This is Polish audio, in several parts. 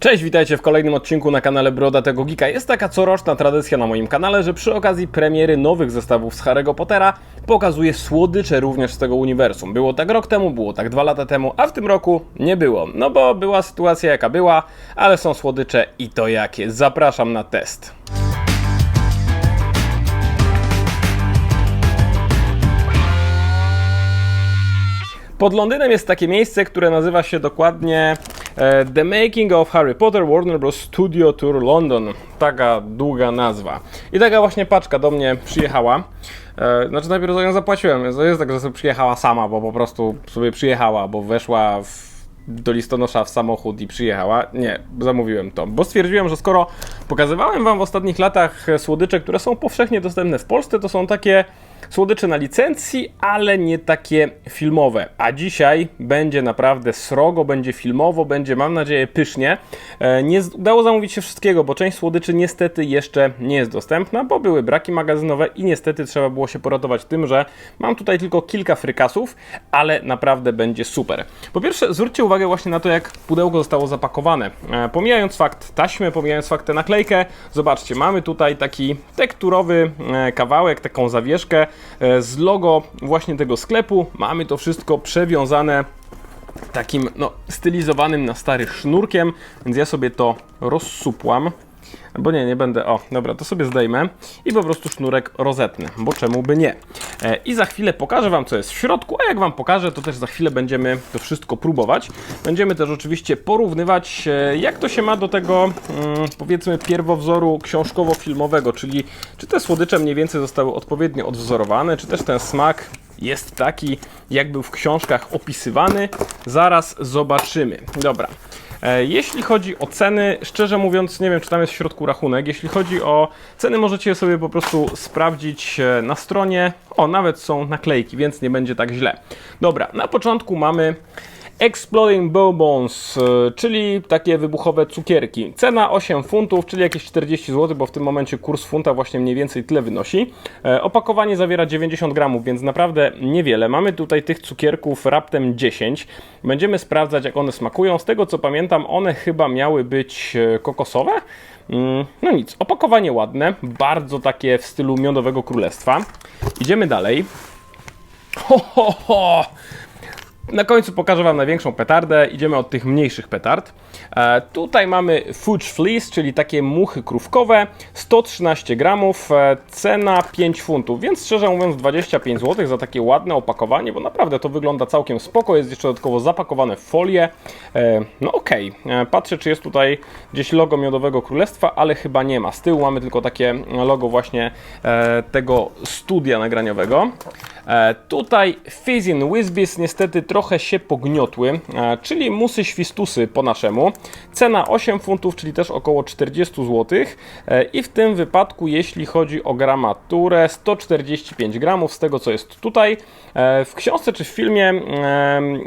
Cześć, witajcie w kolejnym odcinku na kanale Broda tego Geeka. Jest taka coroczna tradycja na moim kanale, że przy okazji premiery nowych zestawów z Harry'ego Pottera pokazuję słodycze również z tego uniwersum. Było tak rok temu, było tak dwa lata temu, a w tym roku nie było. No bo była sytuacja jaka była, ale są słodycze i to jakie. Zapraszam na test. Pod Londynem jest takie miejsce, które nazywa się dokładnie e, The Making of Harry Potter Warner Bros. Studio Tour London. Taka długa nazwa. I taka właśnie paczka do mnie przyjechała. E, Znaczy najpierw za nią zapłaciłem. To jest tak, że sobie przyjechała sama, bo po prostu sobie przyjechała, bo weszła w do listonosza w samochód i przyjechała. Nie, zamówiłem to, bo stwierdziłem, że skoro pokazywałem Wam w ostatnich latach słodycze, które są powszechnie dostępne w Polsce, to są takie słodycze na licencji, ale nie takie filmowe. A dzisiaj będzie naprawdę srogo, będzie filmowo, będzie mam nadzieję pysznie. E, Nie udało zamówić się wszystkiego, bo część słodyczy niestety jeszcze nie jest dostępna, bo były braki magazynowe i niestety trzeba było się poratować tym, że mam tutaj tylko kilka frykasów, ale naprawdę będzie super. Po pierwsze, zwróćcie uwagę właśnie na to, jak pudełko zostało zapakowane. E, Pomijając fakt taśmy, pomijając fakt tę naklejkę, zobaczcie, mamy tutaj taki tekturowy e, kawałek, taką zawieszkę z logo właśnie tego sklepu. Mamy to wszystko przewiązane takim no, stylizowanym na stary sznurkiem, więc ja sobie to rozsupłam. Bo nie, nie będę. O, dobra, to sobie zdejmę i po prostu sznurek rozetnę, bo czemu by nie. E, I za chwilę pokażę Wam, co jest w środku, a jak Wam pokażę, to też za chwilę będziemy to wszystko próbować. Będziemy też oczywiście porównywać, e, jak to się ma do tego, mm, powiedzmy, pierwowzoru książkowo-filmowego, czyli czy te słodycze mniej więcej zostały odpowiednio odwzorowane, czy też ten smak jest taki, jak był w książkach opisywany. Zaraz zobaczymy. Dobra. E, Jeśli chodzi o ceny, szczerze mówiąc, nie wiem, czy tam jest w środku rachunek. Jeśli chodzi o ceny, możecie sobie po prostu sprawdzić e, na stronie. O, nawet są naklejki, więc nie będzie tak źle. Dobra, na początku mamy Exploding Bonbons, e, czyli takie wybuchowe cukierki. Cena 8 funtów, czyli jakieś 40 zł, bo w tym momencie kurs funta właśnie mniej więcej tyle wynosi. E, Opakowanie zawiera 90 gramów, więc naprawdę niewiele. Mamy tutaj tych cukierków raptem 10. Będziemy sprawdzać, jak one smakują. Z tego co pamiętam, one chyba miały być e, kokosowe. Mm, No nic, opakowanie ładne, bardzo takie w stylu Miodowego Królestwa. Idziemy dalej. Ho, ho, ho! Na końcu pokażę Wam największą petardę. Idziemy od tych mniejszych petard. E, tutaj mamy Fudge Fleece, czyli takie muchy krówkowe. 113 gramów, e, cena 5 funtów, więc szczerze mówiąc 25 zł za takie ładne opakowanie, bo naprawdę to wygląda całkiem spoko. Jest jeszcze dodatkowo zapakowane w folię. E, no okej, E, patrzę czy jest tutaj gdzieś logo Miodowego Królestwa, ale chyba nie ma. Z tyłu mamy tylko takie logo właśnie tego studia nagraniowego. Tutaj Fizzin Whizbis niestety trochę się pogniotły, czyli musy świstusy po naszemu. Cena 8 funtów, czyli też około 40 zł. E, I w tym wypadku, jeśli chodzi o gramaturę, 145 gramów z tego co jest tutaj. E, W książce czy w filmie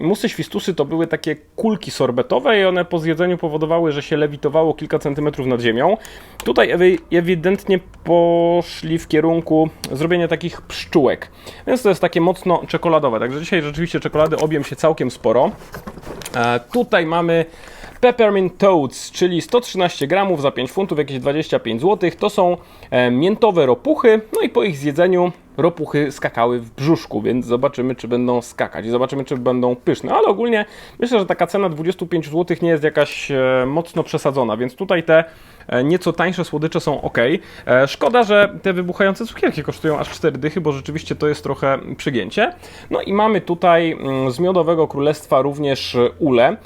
musy świstusy to były takie kulki sorbetowe i one po zjedzeniu powodowały, że się lewitowało kilka centymetrów nad ziemią. Tutaj ewi- ewidentnie poszli w kierunku zrobienia takich pszczółek. Więc to jest takie mocno czekoladowe. Także dzisiaj rzeczywiście czekolady objem się całkiem sporo. E, tutaj mamy Peppermint Toads, czyli 113 gramów za 5 funtów, jakieś 25 zł. To są e, miętowe ropuchy, no i po ich zjedzeniu ropuchy skakały w brzuszku, więc zobaczymy, czy będą skakać i zobaczymy, czy będą pyszne. Ale ogólnie myślę, że taka cena 25 zł nie jest jakaś e, mocno przesadzona, więc tutaj te e, nieco tańsze słodycze są ok. E, Szkoda, że te wybuchające cukierki kosztują aż 4 dychy, bo rzeczywiście to jest trochę przygięcie. No i mamy tutaj mm, z Miodowego Królestwa również ule.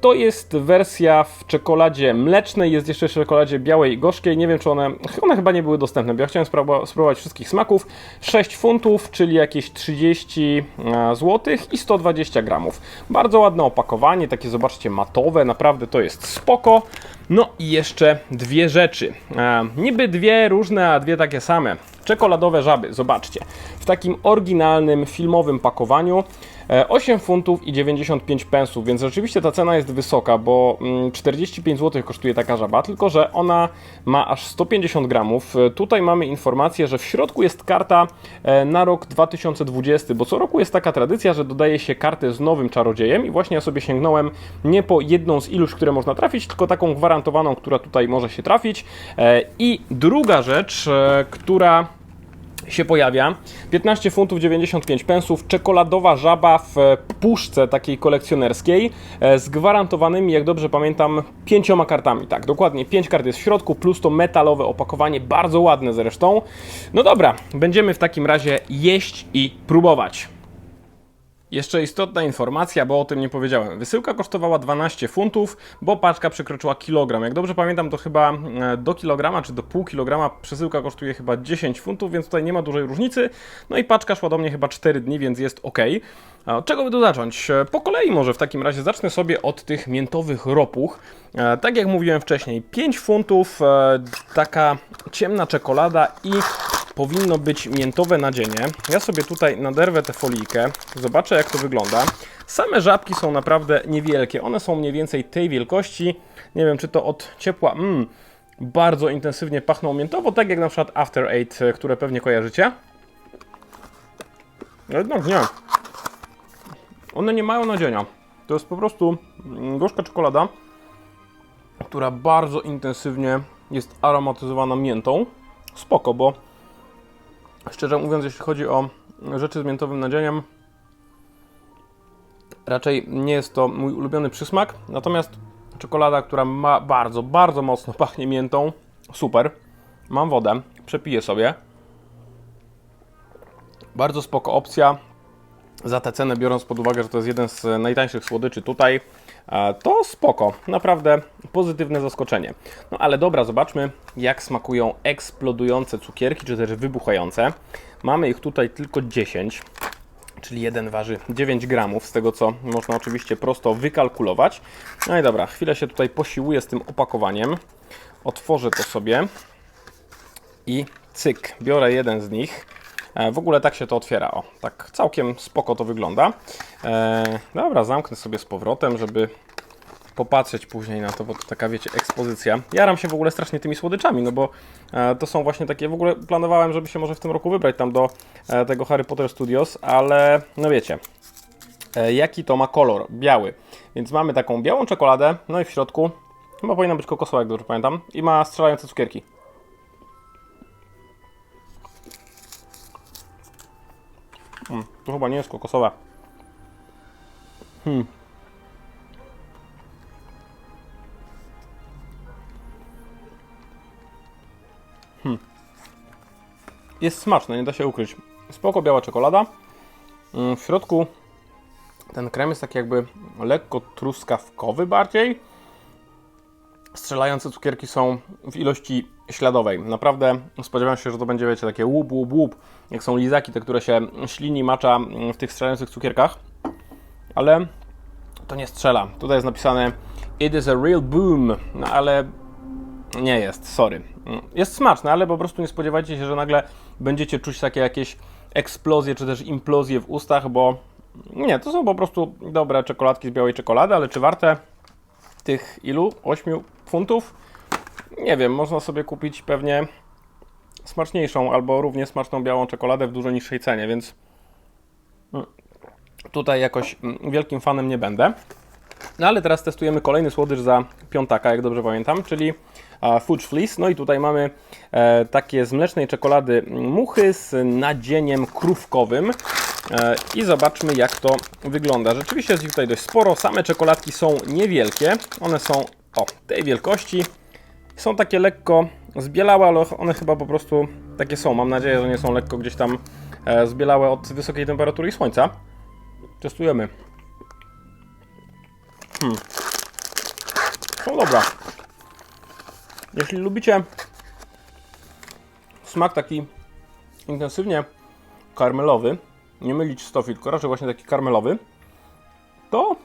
To jest wersja w czekoladzie mlecznej, jest jeszcze w czekoladzie białej i gorzkiej. Nie wiem, czy one, one chyba nie były dostępne, bo ja chciałem spróbować wszystkich smaków. 6 funtów, czyli jakieś 30 zł i 120 gramów. Bardzo ładne opakowanie, takie zobaczcie matowe, naprawdę to jest spoko. No i jeszcze dwie rzeczy. E, niby dwie różne, a dwie takie same. Czekoladowe żaby, zobaczcie. W takim oryginalnym, filmowym pakowaniu. E, 8 funtów i 95 pensów, więc rzeczywiście ta cena jest wysoka, bo mm, 45 zł kosztuje taka żaba, tylko że ona ma aż 150 gramów. E, Tutaj mamy informację, że w środku jest karta e, na rok 2020, bo co roku jest taka tradycja, że dodaje się kartę z nowym czarodziejem i właśnie ja sobie sięgnąłem nie po jedną z iluś, które można trafić, tylko taką gwarantowaną, która tutaj może się trafić. E, I druga rzecz, e, która się pojawia. 15 funtów 95 pensów, czekoladowa żaba w puszce takiej kolekcjonerskiej e, z gwarantowanymi, jak dobrze pamiętam, pięcioma kartami. Tak, dokładnie, 5 kart jest w środku, plus to metalowe opakowanie, bardzo ładne zresztą. No dobra, będziemy w takim razie jeść i próbować. Jeszcze istotna informacja, bo o tym nie powiedziałem. Wysyłka kosztowała 12 funtów, bo paczka przekroczyła kilogram. Jak dobrze pamiętam, to chyba e, do kilograma czy do pół kilograma przesyłka kosztuje chyba 10 funtów, więc tutaj nie ma dużej różnicy. No i paczka szła do mnie chyba 4 dni, więc jest ok. Od czego by tu zacząć? E, Po kolei może w takim razie zacznę sobie od tych miętowych ropuch. E, Tak jak mówiłem wcześniej, 5 funtów, taka ciemna czekolada i powinno być miętowe nadzienie. Ja sobie tutaj naderwę tę folijkę, zobaczę jak to wygląda. Same żabki są naprawdę niewielkie, one są mniej więcej tej wielkości. Nie wiem, czy to od ciepła, mm, bardzo intensywnie pachną miętowo, tak jak na przykład After Eight, e, które pewnie kojarzycie. Jednak nie. One nie mają nadzienia. To jest po prostu mm, gorzka czekolada, która bardzo intensywnie jest aromatyzowana miętą. Spoko, bo Szczerze mówiąc, jeśli chodzi o rzeczy z miętowym nadzieniem, raczej nie jest to mój ulubiony przysmak. Natomiast czekolada, która ma bardzo, bardzo mocno pachnie miętą, super. Mam wodę, przepiję sobie. Bardzo spoko opcja. Za tę cenę, biorąc pod uwagę, że to jest jeden z najtańszych słodyczy tutaj, to spoko. Naprawdę pozytywne zaskoczenie. No ale dobra, zobaczmy, jak smakują eksplodujące cukierki, czy też wybuchające. Mamy ich tutaj tylko 10 czyli jeden waży 9 gramów, z tego co można oczywiście prosto wykalkulować. No i dobra, chwilę się tutaj posiłuję z tym opakowaniem. Otworzę to sobie i cyk, biorę jeden z nich. E, W ogóle tak się to otwiera, o, tak całkiem spoko to wygląda. E, dobra, zamknę sobie z powrotem, żeby popatrzeć później na to, bo to taka, wiecie, ekspozycja. Jaram się w ogóle strasznie tymi słodyczami, no bo e, to są właśnie takie, w ogóle planowałem, żeby się może w tym roku wybrać tam do tego Harry Potter Studios, ale no wiecie, jaki to ma kolor? Biały. Więc mamy taką białą czekoladę, no i w środku chyba powinna być kokosowa, jak dobrze pamiętam, i ma strzelające cukierki. Mm, to chyba nie jest kokosowe. Hmm. Jest smaczne, nie da się ukryć. Spoko biała czekolada. Mm, W środku ten krem jest taki jakby lekko truskawkowy bardziej. Strzelające cukierki są w ilości śladowej. Naprawdę spodziewałem się, że to będzie, wiecie, takie łup, łup, łup, jak są lizaki, te, które się ślini, macza w tych strzelających cukierkach. Ale to nie strzela. Tutaj jest napisane It is a real boom, no ale nie jest, sorry. Jest smaczne, ale po prostu nie spodziewajcie się, że nagle będziecie czuć takie jakieś eksplozje czy też implozje w ustach, bo nie, to są po prostu dobre czekoladki z białej czekolady, ale czy warte tych ilu? 8 funtów? Nie wiem, można sobie kupić pewnie smaczniejszą albo równie smaczną białą czekoladę w dużo niższej cenie, więc mm, tutaj jakoś mm, wielkim fanem nie będę. No ale teraz testujemy kolejny słodycz za piątaka, jak dobrze pamiętam, czyli Fudge Fleece. No i tutaj mamy e, takie z mlecznej czekolady muchy z nadzieniem krówkowym. E, I zobaczmy jak to wygląda. Rzeczywiście jest ich tutaj dość sporo. Same czekoladki są niewielkie. One są o tej wielkości. Są takie lekko zbielałe, ale one chyba po prostu takie są. Mam nadzieję, że nie są lekko gdzieś tam e, zbielałe od wysokiej temperatury i słońca. Testujemy. Są dobra. Jeśli lubicie smak taki intensywnie karmelowy, nie mylić z tofi, tylko raczej właśnie taki karmelowy, to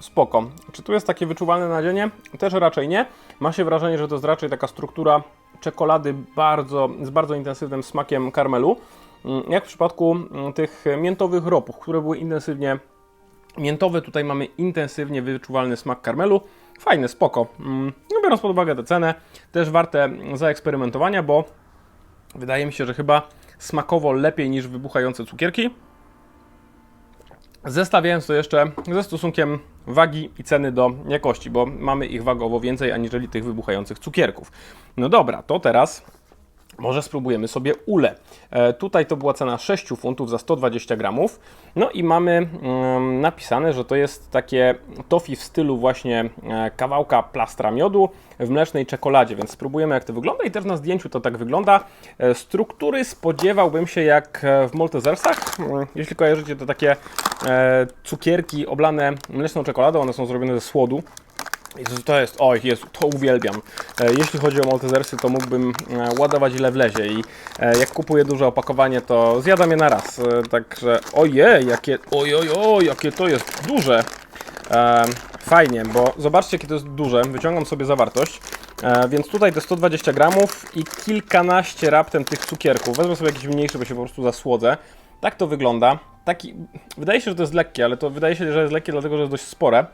spoko. Czy tu jest takie wyczuwalne nadzienie? Też raczej nie. Ma się wrażenie, że to jest raczej taka struktura czekolady bardzo, z bardzo intensywnym smakiem karmelu. mm, jak w przypadku mm, tych miętowych ropów, które były intensywnie miętowe. Tutaj mamy intensywnie wyczuwalny smak karmelu. Fajne, spoko. Mm, No biorąc pod uwagę tę cenę, też warte zaeksperymentowania, bo wydaje mi się, że chyba smakowo lepiej niż wybuchające cukierki. Zestawiając to jeszcze ze stosunkiem wagi i ceny do jakości, bo mamy ich wagowo więcej aniżeli tych wybuchających cukierków. No dobra, to teraz może spróbujemy sobie ule. E, tutaj to była cena 6 funtów za 120 gramów. No i mamy mm, napisane, że to jest takie tofi w stylu właśnie e, kawałka plastra miodu w mlecznej czekoladzie, więc spróbujemy jak to wygląda i też na zdjęciu to tak wygląda. E, struktury spodziewałbym się jak w Maltesersach. Mm, Jeśli kojarzycie to takie cukierki oblane mleczną czekoladą, one są zrobione ze słodu. Jezu, to jest, oj Jezu, to uwielbiam. E, Jeśli chodzi o Maltesersy, to mógłbym e, ładować ile wlezie i e, jak kupuję duże opakowanie, to zjadam je na raz. Także, ojej, jakie, ojoj, oj, jakie to jest duże. Fajnie, bo zobaczcie, jakie to jest duże. Wyciągam sobie zawartość. Więc tutaj to 120 gramów i kilkanaście raptem tych cukierków. Wezmę sobie jakiś mniejszy, bo się po prostu zasłodzę. Tak to wygląda. Taki, wydaje się, że to jest lekkie, ale to wydaje się, że jest lekkie, dlatego że jest dość spore.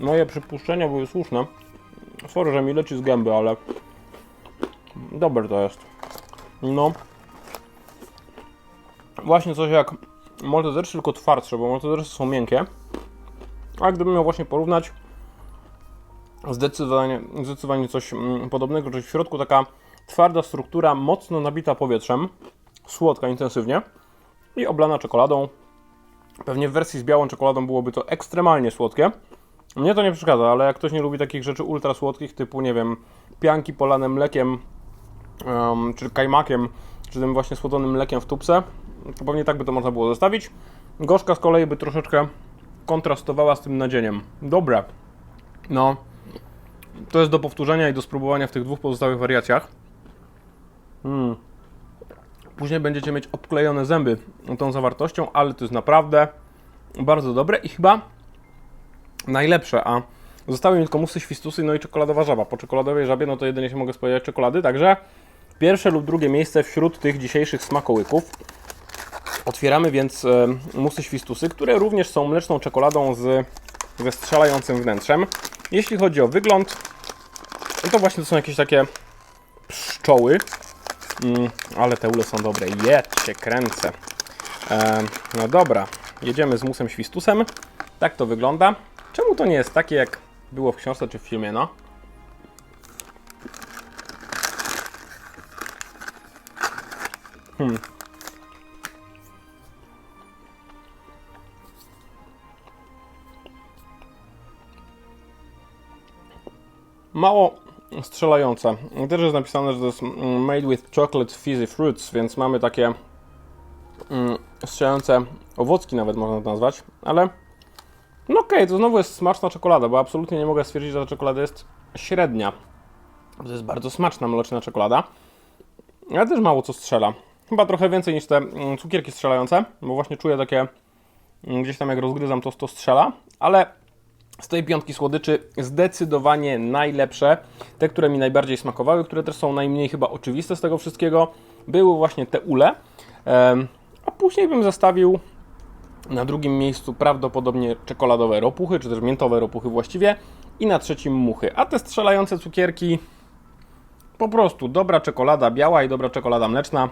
Moje przypuszczenia były słuszne. Sorry, że mi leci z gęby, ale dobre to jest. No. Właśnie coś jak Maltesersy, tylko twardsze, bo Maltesersy są miękkie. A gdybym miał właśnie porównać, zdecydowanie, zdecydowanie coś mm, podobnego, czyli w środku taka twarda struktura, mocno nabita powietrzem, słodka intensywnie i oblana czekoladą. Pewnie w wersji z białą czekoladą byłoby to ekstremalnie słodkie. Mnie to nie przeszkadza, ale jak ktoś nie lubi takich rzeczy ultra słodkich, typu, nie wiem, pianki polane mlekiem, em, czy kajmakiem, czy tym właśnie słodzonym mlekiem w tubce, to pewnie tak by to można było zostawić. Gorzka z kolei by troszeczkę kontrastowała z tym nadzieniem. Dobre. No, to jest do powtórzenia i do spróbowania w tych dwóch pozostałych wariacjach. Mm. Później będziecie mieć obklejone zęby tą zawartością, ale to jest naprawdę bardzo dobre i chyba najlepsze, a zostały mi tylko musy, świstusy, no i czekoladowa żaba. Po czekoladowej żabie, no to jedynie się mogę spodziewać czekolady, także pierwsze lub drugie miejsce wśród tych dzisiejszych smakołyków. Otwieramy więc e, musy świstusy, które również są mleczną czekoladą z, ze strzelającym wnętrzem. Jeśli chodzi o wygląd, no to właśnie to są jakieś takie pszczoły, mm, ale te ule są dobre. Jedź się kręcę. E, no dobra, jedziemy z musem świstusem. Tak to wygląda. Czemu to nie jest takie, jak było w książce czy w filmie, no? Hmm. Mało strzelające. Też jest napisane, że to jest mm, made with chocolate fizzy fruits, więc mamy takie mm, strzelające owocki nawet można to nazwać, ale no okej, to znowu jest smaczna czekolada, bo absolutnie nie mogę stwierdzić, że ta czekolada jest średnia. To jest bardzo smaczna mleczna czekolada, ale też mało co strzela. Chyba trochę więcej niż te mm, cukierki strzelające, bo właśnie czuję takie, gdzieś tam jak rozgryzam to, to strzela, ale z tej piątki słodyczy zdecydowanie najlepsze, te, które mi najbardziej smakowały, które też są najmniej chyba oczywiste z tego wszystkiego, były właśnie te ule. A później bym zostawił na drugim miejscu prawdopodobnie czekoladowe ropuchy, czy też miętowe ropuchy właściwie. I na trzecim muchy. A te strzelające cukierki po prostu dobra czekolada biała i dobra czekolada mleczna.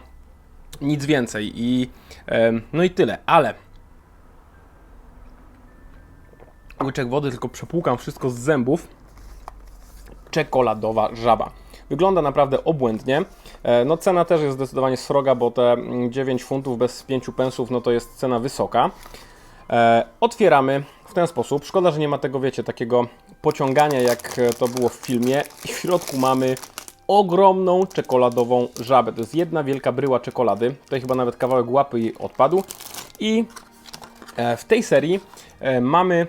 Nic więcej. I no i tyle. Ale łyczek wody, tylko przepłukam wszystko z zębów. Czekoladowa żaba. Wygląda naprawdę obłędnie. E, No cena też jest zdecydowanie sroga, bo te mm, 9 funtów bez 5 pensów, no to jest cena wysoka. E, Otwieramy w ten sposób. Szkoda, że nie ma tego, wiecie, takiego pociągania, jak e, to było w filmie. I w środku mamy ogromną czekoladową żabę. To jest jedna wielka bryła czekolady. Tutaj chyba nawet kawałek łapy jej odpadł. I w tej serii mamy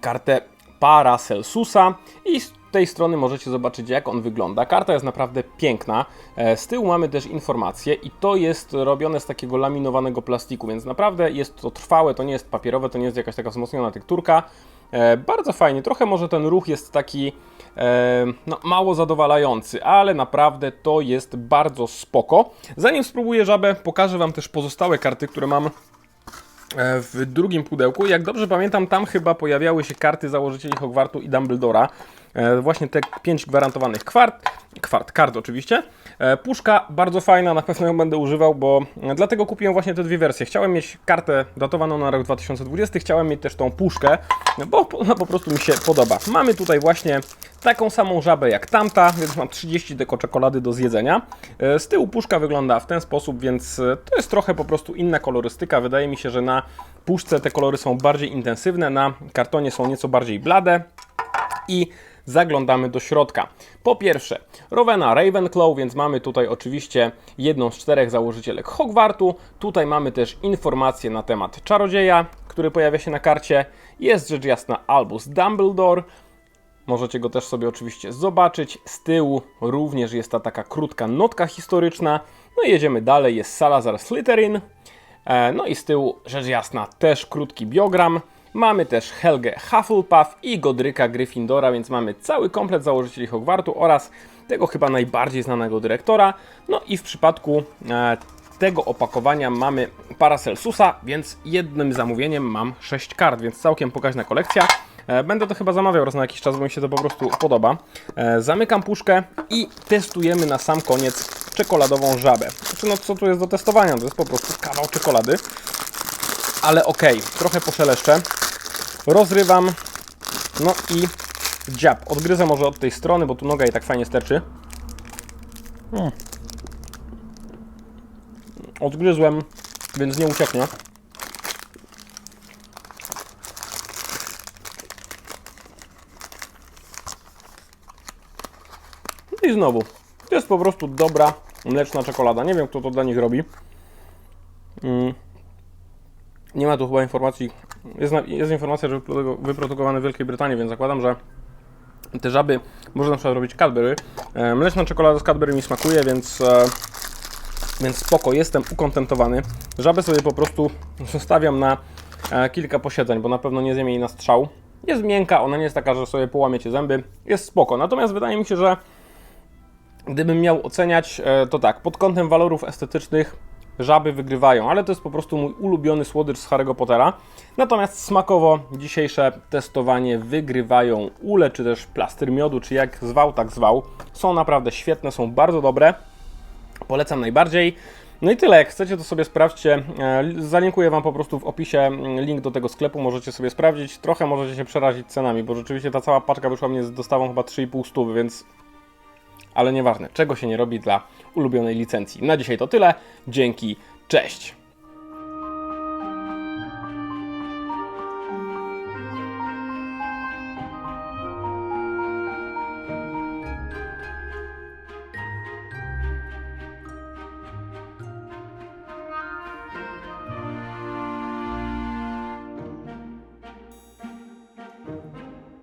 kartę Paracelsusa i z tej strony możecie zobaczyć jak on wygląda. Karta jest naprawdę piękna. E, Z tyłu mamy też informacje i to jest robione z takiego laminowanego plastiku, więc naprawdę jest to trwałe, to nie jest papierowe, to nie jest jakaś taka wzmocniona tekturka. E, bardzo fajnie, trochę może ten ruch jest taki e, no, mało zadowalający, ale naprawdę to jest bardzo spoko. Zanim spróbuję żabę, pokażę Wam też pozostałe karty, które mam w drugim pudełku. Jak dobrze pamiętam, tam chyba pojawiały się karty założycieli Hogwartu i Dumbledora. E, Właśnie te pięć gwarantowanych kwart, kwart, kart oczywiście. E, Puszka bardzo fajna, na pewno ją będę używał, bo e, dlatego kupiłem właśnie te dwie wersje. Chciałem mieć kartę datowaną na rok 2020, chciałem mieć też tą puszkę, bo ona po prostu mi się podoba. Mamy tutaj właśnie taką samą żabę jak tamta, więc mam 30 deko czekolady do zjedzenia. Z tyłu puszka wygląda w ten sposób, więc to jest trochę po prostu inna kolorystyka. Wydaje mi się, że na puszce te kolory są bardziej intensywne, na kartonie są nieco bardziej blade i zaglądamy do środka. Po pierwsze, Rowena Ravenclaw, więc mamy tutaj oczywiście jedną z czterech założycielek Hogwartu. Tutaj mamy też informacje na temat czarodzieja, który pojawia się na karcie. Jest rzecz jasna Albus Dumbledore. Możecie go też sobie oczywiście zobaczyć. Z tyłu również jest ta taka krótka notka historyczna. No i jedziemy dalej, jest Salazar Slytherin. E, No i z tyłu, rzecz jasna, też krótki biogram. Mamy też Helgę Hufflepuff i Godryka Gryffindora, więc mamy cały komplet założycieli Hogwartu oraz tego chyba najbardziej znanego dyrektora. No i w przypadku e, tego opakowania mamy Paracelsusa, więc jednym zamówieniem mam 6 kart, więc całkiem pokaźna kolekcja. E, Będę to chyba zamawiał raz na jakiś czas, bo mi się to po prostu podoba. E, Zamykam puszkę i testujemy na sam koniec czekoladową żabę. Znaczy, no co tu jest do testowania? To jest po prostu kawał czekolady. Ale okej, trochę poszeleszczę. Rozrywam. No i dziab. Odgryzę może od tej strony, bo tu noga i tak fajnie sterczy. Mm. Odgryzłem, więc nie ucieknie. I znowu, to jest po prostu dobra mleczna czekolada. Nie wiem, kto to dla nich robi. Mm. Nie ma tu chyba informacji. Jest, jest informacja, że wyprodu- wyprodukowane w Wielkiej Brytanii, więc zakładam, że te żaby można na przykład robić Cadbury. E, mleczna czekolada z Cadbury mi smakuje, więc, e, więc spoko, jestem ukontentowany. Żabę sobie po prostu zostawiam na e, kilka posiedzeń, bo na pewno nie zjem jej na strzał. Jest miękka, ona nie jest taka, że sobie połamiecie zęby. Jest spoko, natomiast wydaje mi się, że Gdybym miał oceniać, to tak, pod kątem walorów estetycznych żaby wygrywają, ale to jest po prostu mój ulubiony słodycz z Harry'ego Pottera. Natomiast smakowo dzisiejsze testowanie wygrywają ule, czy też plaster miodu, czy jak zwał, tak zwał. Są naprawdę świetne, są bardzo dobre. Polecam najbardziej. No i tyle, jak chcecie to sobie sprawdźcie. E, Zalinkuję Wam po prostu w opisie link do tego sklepu, możecie sobie sprawdzić. Trochę możecie się przerazić cenami, bo rzeczywiście ta cała paczka wyszła mnie z dostawą chyba 3,5 stówy, więc ale nieważne, czego się nie robi dla ulubionej licencji. Na dzisiaj to tyle. Dzięki, cześć!